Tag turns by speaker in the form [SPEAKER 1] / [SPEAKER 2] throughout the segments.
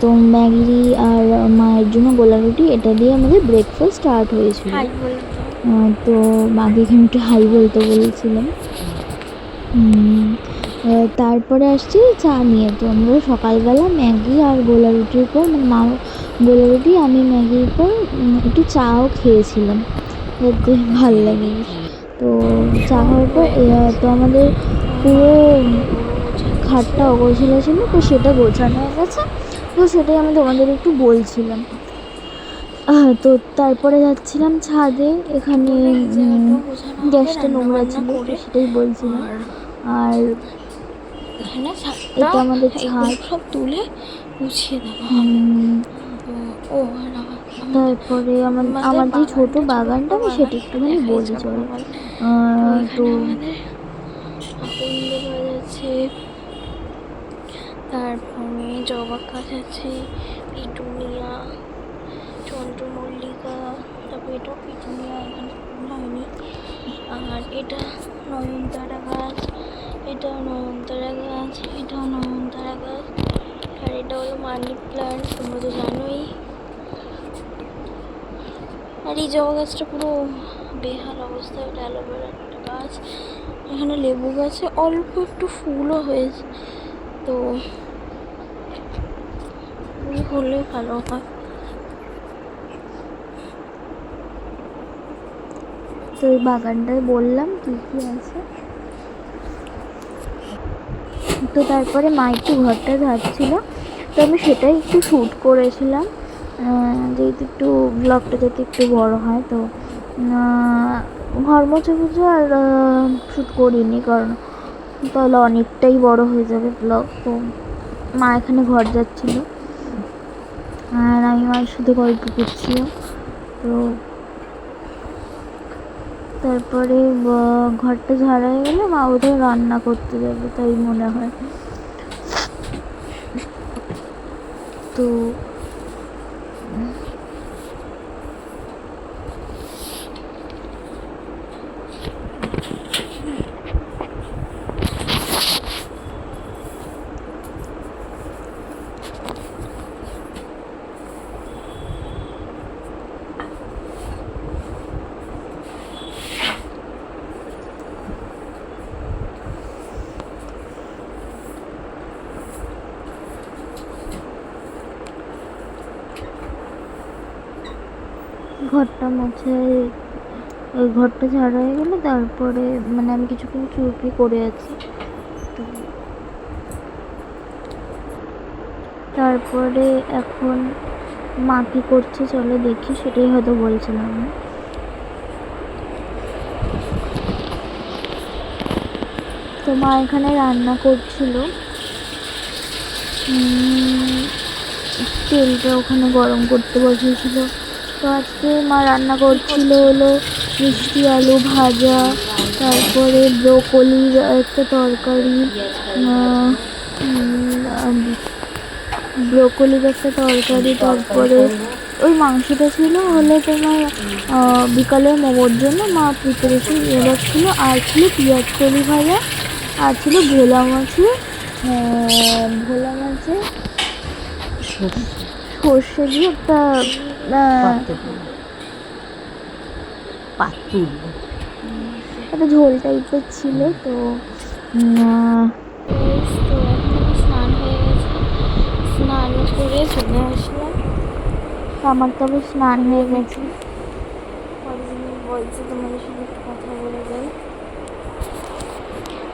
[SPEAKER 1] তো
[SPEAKER 2] ম্যাগি আর মায়ের জন্য গোলা রুটি এটা দিয়ে আমাদের ব্রেকফাস্ট স্টার্ট হয়েছিল। তো মাকে এখানে একটু হাই বলতে বলেছিলাম। তারপরে আসছি চা নিয়ে। তো আমরা সকালবেলা ম্যাগি আর গোলা রুটির পর মানে মা গোলা রুটি আমি ম্যাগির পর একটু চাও খেয়েছিলাম। যাতে ভালো লাগে তো চা খাওয়ার পর তো আমাদের পুরো খাটটা অগোছালো ছিল তো সেটা গোছানো হয়ে গেছে। তো সেটাই আমি তোমাদের একটু বলছিলাম। তো তারপরে যাচ্ছিলাম ছাদে এখানে গ্যাসটা নোংরা ছিল সেটাই বলছিলাম। আর এটা আমাদের ছাদ।
[SPEAKER 1] সব তুলে গুছিয়ে ও
[SPEAKER 2] তারপরে আমার আমার যে ছোট
[SPEAKER 1] বাগানটা
[SPEAKER 2] আমি সেটা একটুখানি বলি চলো।
[SPEAKER 1] তো
[SPEAKER 2] তো
[SPEAKER 1] এখানে আমাদের আকন্দ গাছ আছে তারপরে জবা গাছ আছে পিটুনিয়া, চন্দ্রমল্লিকা, তারপরে এটাও পিটুনিয়া, এখানে হয়নি। আর এটা নয়নতারা গাছ, এটাও নয়নতারা গাছ, এটাও নয়নতারা গাছ, আর এটা হলো মানি প্লান্ট, তোমরা তো জানোই। আর এই জবা গাছটা পুরো বেহাল অবস্থা, এটা অ্যালোভেরা একটা গাছ। এখানে লেবু গাছে অল্প একটু ফুলও হয়েছে, তো ফুল হলে ভালো হয়।
[SPEAKER 2] তো এই বাগানটায় বললাম কী কী আছে। তো তারপরে মা একটু ঘরটা ঝাড়ছিল। তো আমি সেটাই একটু শ্যুট করেছিলাম। যেহেতু একটু ব্লগটা যাতে একটু বড় হয়, তো ঘর মুছে মুছে আর শ্যুট করিনি কারণ তাহলে অনেকটাই বড় হয়ে যাবে ব্লগ তো মা এখানে ঘর যাচ্ছিল আর আমি আর শুধু গল্প করছি। তো তারপরে ঘরটা ঝাড়া হয়ে গেলে মা ওদের রান্না করতে যাবে, তাই মনে হয়। তো ঘরটা মুছে ওই ঘরটা ঝাড়া হয়ে গেলে তারপরে মানে আমি কিছুক্ষণ চুপি করে আছি। তারপরে এখন মা কী করছে চলো দেখি, সেটাই হয়তো বলছিলাম। আমি তো মা এখানে রান্না করছিল। তেলটা ওখানে গরম করতে বসিয়েছিল। তো আজকে মা রান্না করছিল হলো মিষ্টি আলু ভাজা, তারপরে ব্রোকলির একটা তরকারি ব্রোকলির একটা তরকারি, তারপরে ওই মাংসটা ছিল হলো তোমার বিকালে মোমোর জন্য মা প্রিপারেশন নিয়ে রাখছিল আর ছিল পেঁয়াজ কলি ভাজা, আর ছিল ভোলা মাছের ভোলা মাছের সর্ষে দিয়ে একটা
[SPEAKER 3] পাতুল।
[SPEAKER 2] একটা ঝোল টাইপের ছিল তো
[SPEAKER 1] স্নান হয়ে গেছে। স্নান করে চলে আসলাম।
[SPEAKER 2] আমার তো স্নান হয়ে গেছে।
[SPEAKER 1] বলছি তোমাদের সাথে একটু কথা বলে যাই।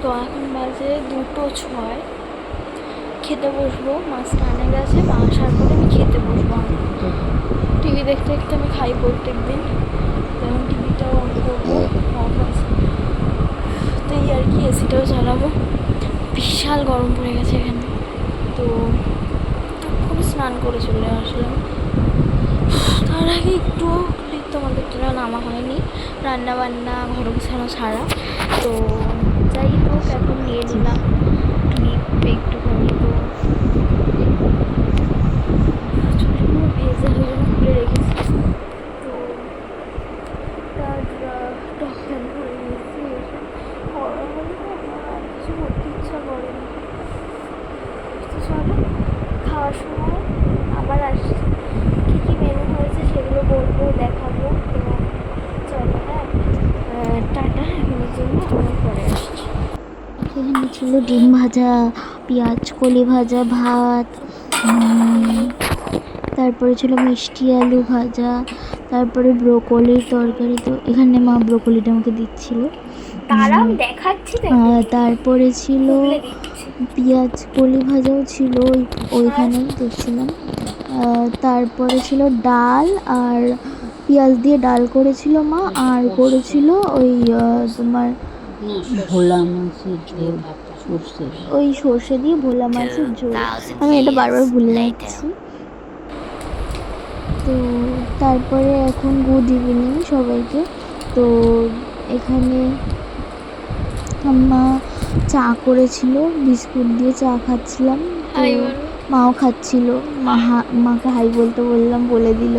[SPEAKER 1] তো এখন বাজে দুটো ছয়। খেতে বসবো মা স্নানে গেছে মা আসার পরে আমি খেতে বসবো টিভি দেখতে দেখতে আমি খাই প্রত্যেক দিন যেমন টিভিটাও অন করব তো এই আর কি, এসিটাও চালাবো। বিশাল গরম পড়ে গেছে এখানে। তো এক্ষুনি স্নান করে চলে আসলাম। তার আগে একটু তোমাদের জন্য নামা হয়নি। রান্না বান্না ঘর গোছানো ছাড়া। তো যাই হোক, এখন নিয়ে নিলাম। একটুখানি তো চুলগুলো ভেজা হয়ে জন্য খুলে রেখেছি। তো তার পরে নিয়েছি গরম হলে আমার কিছু করতে ইচ্ছা করে না। চলো, খাওয়ার সময় আবার আসছি। কী কী মেনু হয়েছে সেগুলো বলব, দেখাবো তো চলো হ্যাঁ? টাটা, এখনের জন্য আবার পরে আসছি।
[SPEAKER 2] এখানে ছিল ডিম ভাজা, পেঁয়াজ, কলি ভাজা, ভাত তারপরে ছিল মিষ্টি আলু ভাজা তারপরে ব্রোকলির তরকারি তো এখানে মা ব্রোকলিটা আমাকে দিচ্ছিল। আর তারপরে ছিল পেঁয়াজ কলি ভাজাও ছিল ওই ওইখানেই দেখছিলাম তারপরে ছিল ডাল আর পেঁয়াজ দিয়ে ডাল করেছিল মা আর করেছিল ওই তোমার
[SPEAKER 3] ভোলা মাছের ঝোল
[SPEAKER 2] ওই সর্ষে দিয়ে ভোলা মাছের ঝোল। আমি এটা বারবার ভুলে যাচ্ছি। তো তারপরে এখন গুড ইভিনিং সবাইকে। তো এখানে আম্মা চা করেছিল বিস্কুট দিয়ে চা খাচ্ছিলাম। তো মাও খাচ্ছিল। মা মাকে হাই বলতে বললাম বলে দিল।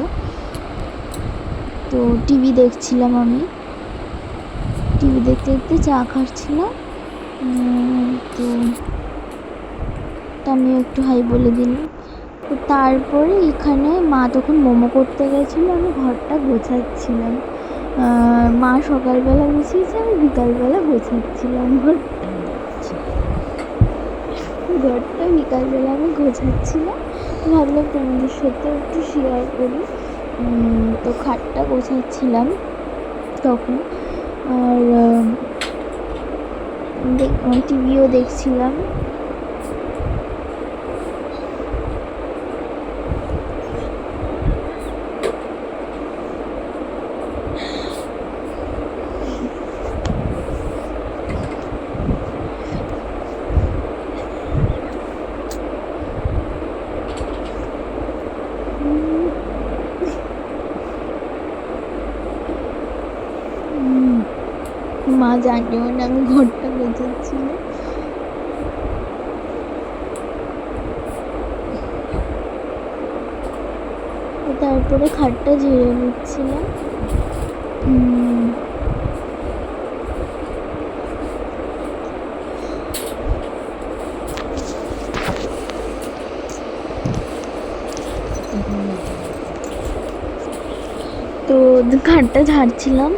[SPEAKER 2] তো টিভি দেখছিলাম আমি। টিভি দেখতে দেখতে চা খাচ্ছিলাম। তো আমিও একটু হাই বলে দিলাম তারপরে এখানে মা তখন মোমো করতে গেছিল, আমি ঘরটা গোছাচ্ছিলাম। মা সকালবেলা গুছিয়েছে, আমি বিকালবেলা গোছাচ্ছিলাম ঘরটা ঘরটা বিকালবেলা আমি গোছাচ্ছিলাম। ভাবলাম তোমাদের সাথে একটু শেয়ার করি। তো খাটটা গোছাচ্ছিলাম তখন। আর টিভিও দেখছিলাম উম, মা জানিও না আমি ঘরটা তো তারপরে খাটটা ঝেড়ে নিচ্ছিলাম। তো খাটটা ঝাড়ছিলাম।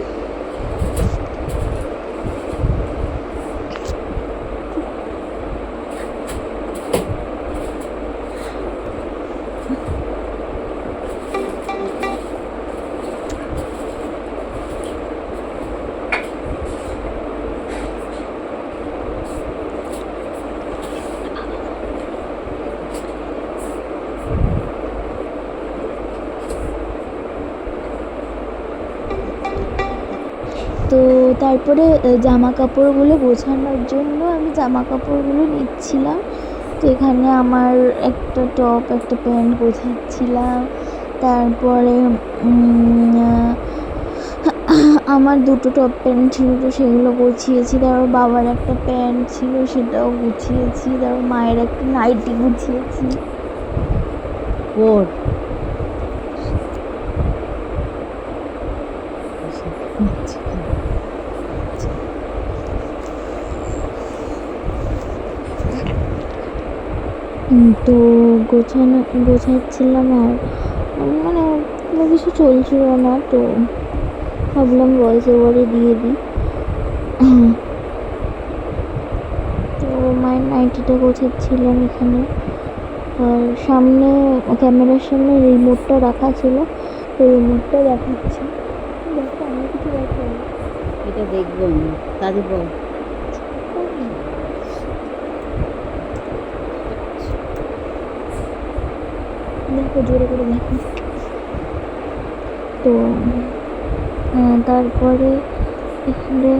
[SPEAKER 2] তো তারপরে জামা কাপড়গুলো গোছানোর জন্য আমি জামা কাপড়গুলো নিচ্ছিলাম। তো এখানে আমার একটা টপ, একটা প্যান্ট গোছাচ্ছিলাম। তারপরে আমার দুটো টপ প্যান্ট ছিল তো সেগুলো গুছিয়েছি। তারপর বাবার একটা প্যান্ট ছিল, সেটাও গুছিয়েছি। তারপর মায়ের একটা নাইটি গুছিয়েছি।
[SPEAKER 3] ওর
[SPEAKER 2] তো গোছানো গোছাচ্ছিলাম আর মানে কোনো কিছু চলছিল না তো ভাবলাম ভয়েস ওভারে দিয়ে দিই। তো মায়ের নাইটিটা গোছাচ্ছিলাম এখানে। আর সামনে ক্যামেরার সামনে রিমোটটা রাখা ছিল তো রিমোটটা দেখাচ্ছি। দেখো আমি কিছু দেখাই
[SPEAKER 3] এটা দেখব আমি। দাদি বল।
[SPEAKER 2] দেখো, জোরে করে দেখো। তো তারপরে এখানে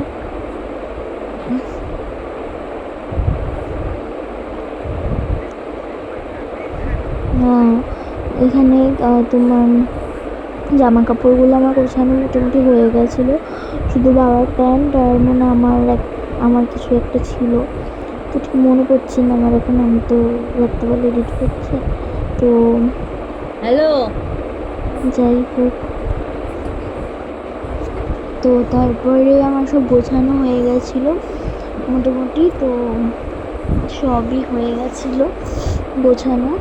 [SPEAKER 2] এখানে তোমার জামা কাপড়গুলো আমার গোছানো মোটামুটি হয়ে গেছিল। শুধু বাবার প্যান্ট আর মানে আমার এক, আমার কিছু একটা ছিল। তো ঠিক মনে পড়ছে না আমার এখন, আমি তো রাত্রেবেলা এডিট করছি। তো
[SPEAKER 3] হ্যালো।
[SPEAKER 2] যাই হোক। তো তারপরে আমার সব বোঝানো হয়ে গেছিল মোটামুটি তো সবই হয়ে গেছিল বোঝানো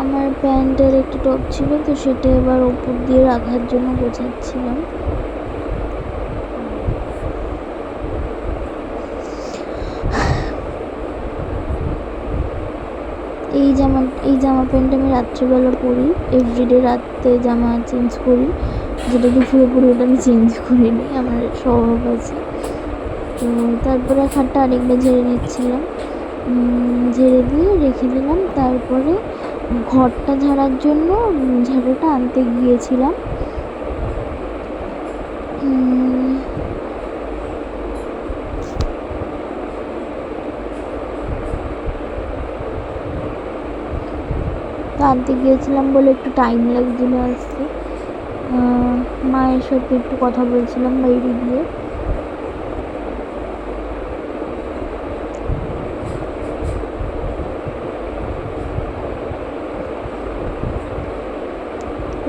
[SPEAKER 2] আমার প্যান্টের একটু টপ ছিল তো সেটা এবার ওপর দিয়ে রাখার জন্য গোছাচ্ছিলাম। এই জামা এই জামা প্যান্ট আমি রাত্রিবেলা পরি এভরিডে রাত্রে জামা চেঞ্জ করি। যেটা দুপুরে পরি ওটা আমি চেঞ্জ করি করিনি, আমার স্বভাব আছে। তো তারপরে খাটটা আরেকবার ঝেড়ে নিচ্ছিলাম। ঝেড়ে দিয়ে রেখে দিলাম। তারপরে ঘরটা ঝাড়ার জন্য ঝাড়ুটা আনতে গিয়েছিলাম উম, তো আনতে গিয়েছিলাম বলে একটু টাইম লাগছিল আসতে মায়ের সাথে একটু কথা বলছিলাম বাইরে গিয়ে।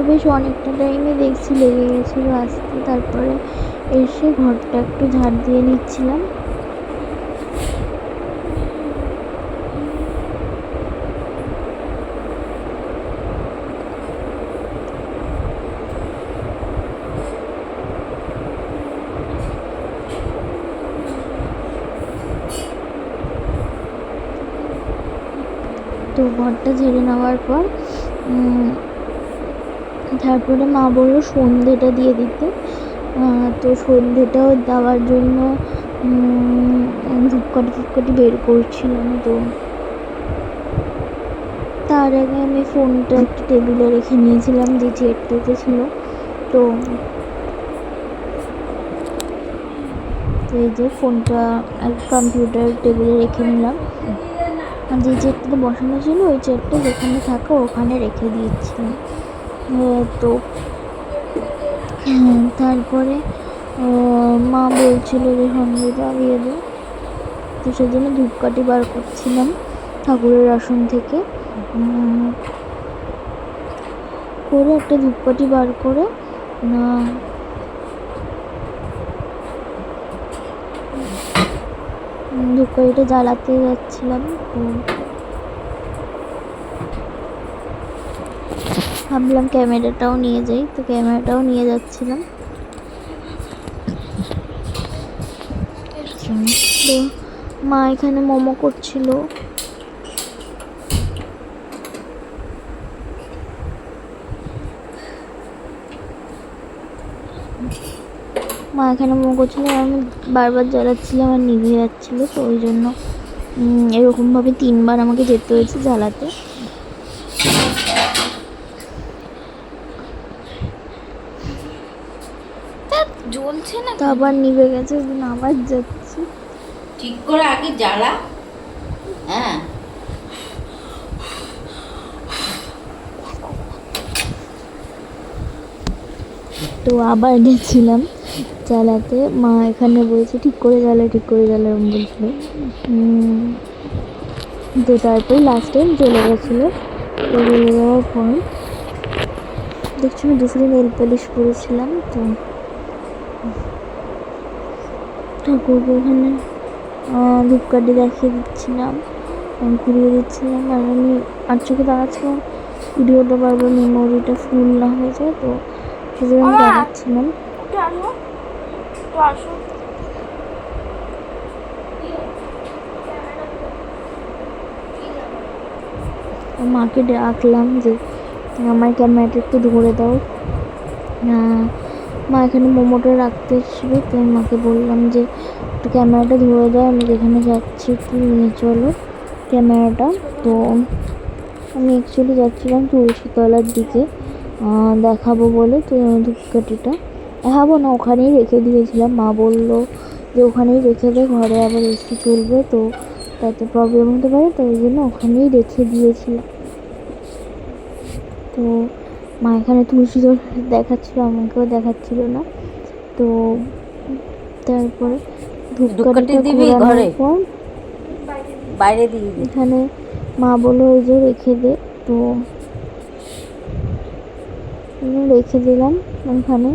[SPEAKER 2] বেশ অনেকটা টাইমে দেখছি লেগে গেছিল আসতে তারপরে এসে ঘরটা একটু ঝাড় দিয়ে নিচ্ছিলাম। ঘরটা ঝেড়ে নেওয়ার পর তারপরে মা বলল সন্ধেটা দিয়ে দিতে। তো সন্ধেটাও দেওয়ার জন্য উম, ধূপকাঠি ফুপকাঠি বের করছিলাম তো। তার আগে আমি ফোনটা একটা টেবিলে রেখে নিয়েছিলাম যে চেয়ারটাতে ছিল। তো এই যে ফোনটা কম্পিউটার টেবিলে রেখে নিলাম। যে চেয়ারটাতে বসানো ছিল ওই চেয়ারটা যেখানে থাকা ওখানে রেখে আহ, তো হ্যাঁ, তারপরে মা বলছিল যে সন্ধ্যেটা দিয়ে দে। তো সেজন্য ধূপকাঠি বার করছিলাম ঠাকুরের আসন থেকে। করে একটা ধূপকাঠি বার করে না জ্বালাতে যাচ্ছিলাম। ভাবলাম ক্যামেরাটাও নিয়ে যাই, তো ক্যামেরাটাও নিয়ে যাচ্ছিলাম। তো মা এখানে মোমো করছিল। মা এখানে মোমো করছিল আমি বারবার জ্বালাচ্ছিলাম আর নিভে যাচ্ছিল তো ওই জন্য এরকমভাবে তিনবার আমাকে যেতে হয়েছে জ্বালাতে।
[SPEAKER 1] জ্বলছে না
[SPEAKER 2] তো আবার নিভে গেছে জন্য আবার যাচ্ছি
[SPEAKER 3] ঠিক করে আগে জ্বালা। হ্যাঁ।
[SPEAKER 2] তো আবার গেছিলাম। চালাতে মা এখানে বলছে ঠিক করে জ্বালা ঠিক করে জ্বালা এরকম বলছিল। তো তারপরে লাস্টে জ্বলে গেছিল। জ্বলে যাওয়ার পর দেখছি আমি দুপুরে নেল পলিশ করেছিলাম তো ঠাকুরকে এখানে আহ, ধূপকাঠি দেখিয়ে দিচ্ছিলাম ঘুরিয়ে দিচ্ছিলাম আর আমি আর চোখে দাঁড়াচ্ছিলাম ভিডিওটা বারবার মেমোরিটা ফুল না হয়ে যায় তো সেজন্য আমি দেখাচ্ছিলাম
[SPEAKER 1] একটু আসো একটু আসো।
[SPEAKER 2] মাকে ডাকলাম যে আমার ক্যামেরাটা একটু ধরে দাও। মা এখানে মোমোটা রাখতে এসেছিল তো মাকে বললাম যে, একটু ক্যামেরাটা ধরে দাও, আমি যেখানে যাচ্ছি একটু নিয়ে চলো ক্যামেরাটা। তো আমি অ্যাকচুয়ালি যাচ্ছিলাম তুলসীতলার দিকে দেখাবো বলে তো ধূপকাঠিটা। দেখাবো না ওখানেই রেখে দিয়েছিলাম। মা বলল যে ওখানেই রেখে দে ঘরে আবার এসি চলবে তো তাতে প্রবলেম হতে পারে তো ওই জন্য ওখানেই রেখে দিয়েছিলাম তো মা এখানে তুলসী দেখাচ্ছিল আমাকেও দেখাচ্ছিল না। তো তারপরে
[SPEAKER 3] ধূপকাঠি
[SPEAKER 2] ধূপকাঠিটা
[SPEAKER 3] দিবি ঘরে? বাইরে দিয়ে
[SPEAKER 2] এখানে মা বলল ওই যে রেখে দে। তো রেখে দিলাম ওখানে।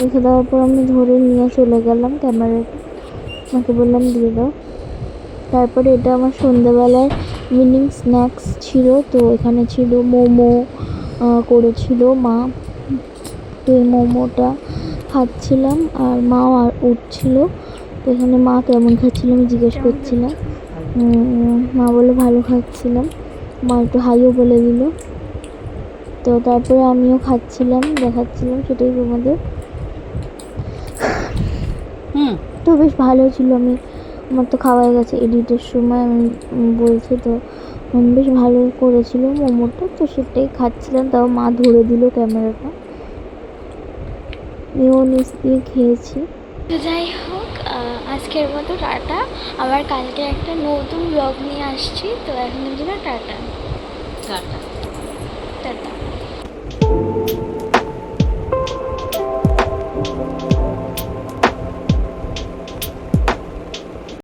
[SPEAKER 2] রেখে দেওয়ার পর আমি ধরে নিয়ে চলে গেলাম ক্যামেরাটা আমাকে বললাম দিয়ে দাও। তারপরে এটা আমার সন্ধ্যাবেলার ইভিনিং স্ন্যাক্স ছিল তো এখানে ছিল মোমো করেছিল মা। তো এই মোমোটা খাচ্ছিলাম আর মাও আর উঠছিল। তো এখানে মা কেমন খাচ্ছিল আমি জিজ্ঞেস করছিলাম। মা বলে ভালো খাচ্ছিলাম। মা একটু হাইও বলে দিল। তো তারপরে আমিও খাচ্ছিলাম দেখাচ্ছিলাম সেটাই তোমাদের। তো বেশ ভালো ছিল আমি আমার তো খাওয়াই গেছে এডিটের সময় আমি বলছি তো বেশ ভালো করেছিল মোমোটা তো সেটাই খাচ্ছিলাম তাও মা ধরে দিল ক্যামেরাটা। নিচ দিয়ে খেয়েছি।
[SPEAKER 1] তো যাই হোক আজকের মতো টাটা। আবার কালকে একটা নতুন ব্লগ নিয়ে আসছি তো এখনের জন্য টাটা।
[SPEAKER 3] টাটা।
[SPEAKER 1] টাটা।